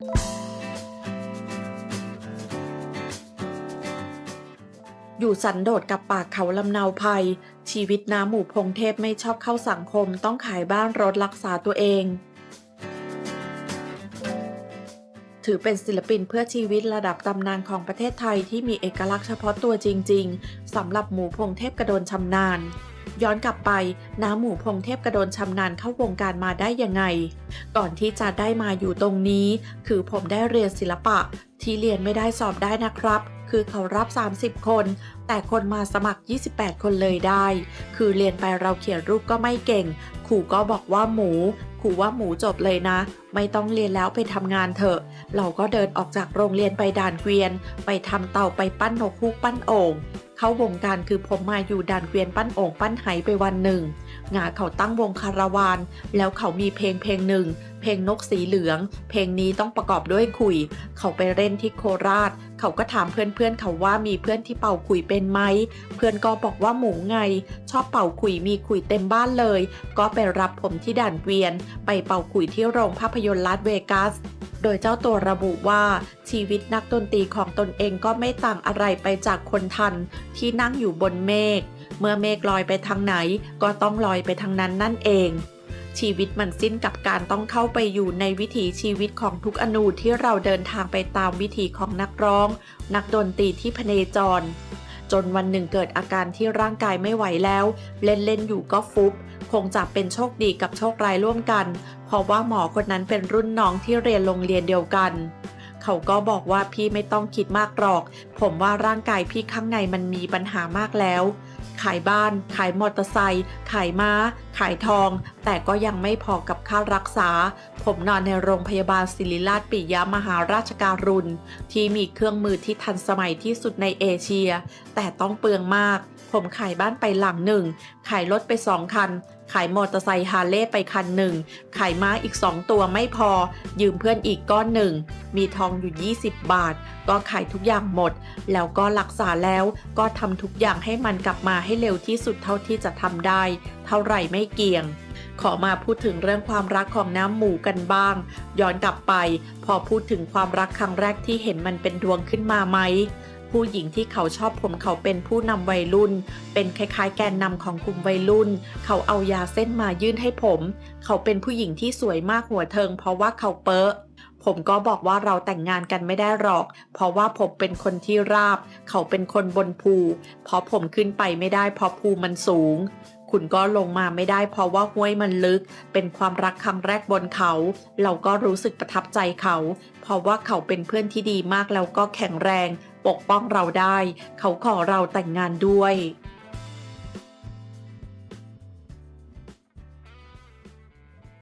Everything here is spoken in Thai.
อยู่สันโดษกับป่าเขาลำเนาภัย ชีวิตน้ำหมู่พงเทพไม่ชอบเข้าสังคมต้องขายบ้านรถรักษาตัวเอง ถือเป็นศิลปินเพื่อชีวิตระดับตำนานของประเทศไทยที่มีเอกลักษณ์เฉพาะตัวจริง ๆสำหรับหมูพงเทพกระโดนชำนาญ ย้อนกลับไปน้าหมูพงเทพกระโดนชำนาญเข้าวงการมาได้ยังไง ก่อนที่จะได้มาอยู่ตรงนี้ คือผมได้เรียนศิลปะ ที่เรียนไม่ได้สอบได้นะครับ คือเขารับ 30 คน แต่คนมาสมัคร 28 คนเลยได้ คือเรียนไปเราเขียนรูปก็ไม่เก่งครูก็บอกว่าหมูครูว่าหมูจบเลยนะ ไม่ต้องเรียนแล้วไปทำงานเถอะ เราก็เดินออกจากโรงเรียนไปด่านเกวียน ไปทำเตาไปปั้นนกฮูกปั้นโอ่ง เข้าวงการคือผมมาอยู่ด่านเกวียนปั้นโอ่งปั้นไหไปวันหนึ่ง งาเขาตั้งวงคาราวาน แล้วเขามีเพลงเพลงหนึ่ง เพลงนกสีเหลือง เพลงนี้ต้องประกอบด้วยขุย เขาไปเล่นที่โคราช เขาก็ถามเพื่อนๆเขาว่ามีเพื่อนที่เป่าขุยเป็นไหม เพื่อนก็บอกว่าหมูไง ชอบเป่าขุยมีขุยเต็มบ้านเลย ก็ไปรับผมที่ด่านเกวียน ไปเป่าขุยที่โรงภาพยนตร์ลาสเวกัสโดยเจ้าตัวระบุว่าชีวิตนักดนตรีของตนเองก็ไม่ต่างอะไรไปจากคนทันที่นั่งอยู่บนเมฆ เมื่อเมฆลอยไปทางไหนก็ต้องลอยไปทางนั้นนั่นเอง ชีวิตมันสิ้นกับการต้องเข้าไปอยู่ในวิถีชีวิตของทุกอนูที่เราเดินทางไปตามวิถีของนักร้อง นักดนตรีที่พเนจร จนวันหนึ่งเกิดอาการที่ร่างกายไม่ไหวแล้ว เล่นเล่นอยู่ก็ฟุบคงจะเป็นโชคดีกับโชคร้ายร่วมกัน เพราะว่าหมอคนนั้นเป็นรุ่นน้องที่เรียนโรงเรียนเดียวกัน เขาก็บอกว่าพี่ไม่ต้องคิดมากหรอก ผมว่าร่างกายพี่ข้างในมันมีปัญหามากแล้ว ขายบ้าน ขายมอเตอร์ไซค์ ขายม้า ขายทอง แต่ก็ยังไม่พอกับค่ารักษา ผมนอนในโรงพยาบาลศิริราชปิยมหาราชการุณ ที่มีเครื่องมือที่ทันสมัยที่สุดในเอเชีย แต่ต้องเปลืองมาก ผมขายบ้านไปหลังหนึ่ง ขายรถไปสองคัน ขายมอเตอร์ไซค์ฮาร์เลย์ไปคันหนึ่ง ขายม้าอีก2ตัวไม่พอ ยืมเพื่อนอีกก้อนหนึ่ง มีทองอยู่ 20 บาท ก็ขายทุกอย่างหมด แล้วก็รักษาแล้วก็ทำทุกอย่างให้มันกลับมาให้เร็วที่สุดเท่าที่จะทำได้ เท่าไหร่ไม่เกี่ยง ขอมาพูดถึงเรื่องความรักของน้ำหมูกันบ้าง ย้อนกลับไป พอพูดถึงความรักครั้งแรกที่เห็นมันเป็นดวงขึ้นมาไหมผู้หญิงที่เขาชอบผมเขาเป็นผู้นำวัยรุ่น เป็นคล้ายๆ แกนนำของกลุ่มวัยรุ่น เขาเอายาเส้นมายื่นให้ผม เขาเป็นผู้หญิงที่สวยมากหัวเทิง เพราะว่าเขาเป๊ะผมก็บอกว่าเราแต่งงานกันไม่ได้หรอก เพราะว่าผมเป็นคนที่ราบ เขาเป็นคนบนภู เพราะผมขึ้นไปไม่ได้เพราะภูมันสูง คุณก็ลงมาไม่ได้เพราะว่าห้วยมันลึก เป็นความรักครั้งแรกบนเขา เราก็รู้สึกประทับใจเขา เพราะว่าเขาเป็นเพื่อนที่ดีมากแล้วก็แข็งแรง ปกป้องเราได้ เขาขอเราแต่งงานด้วย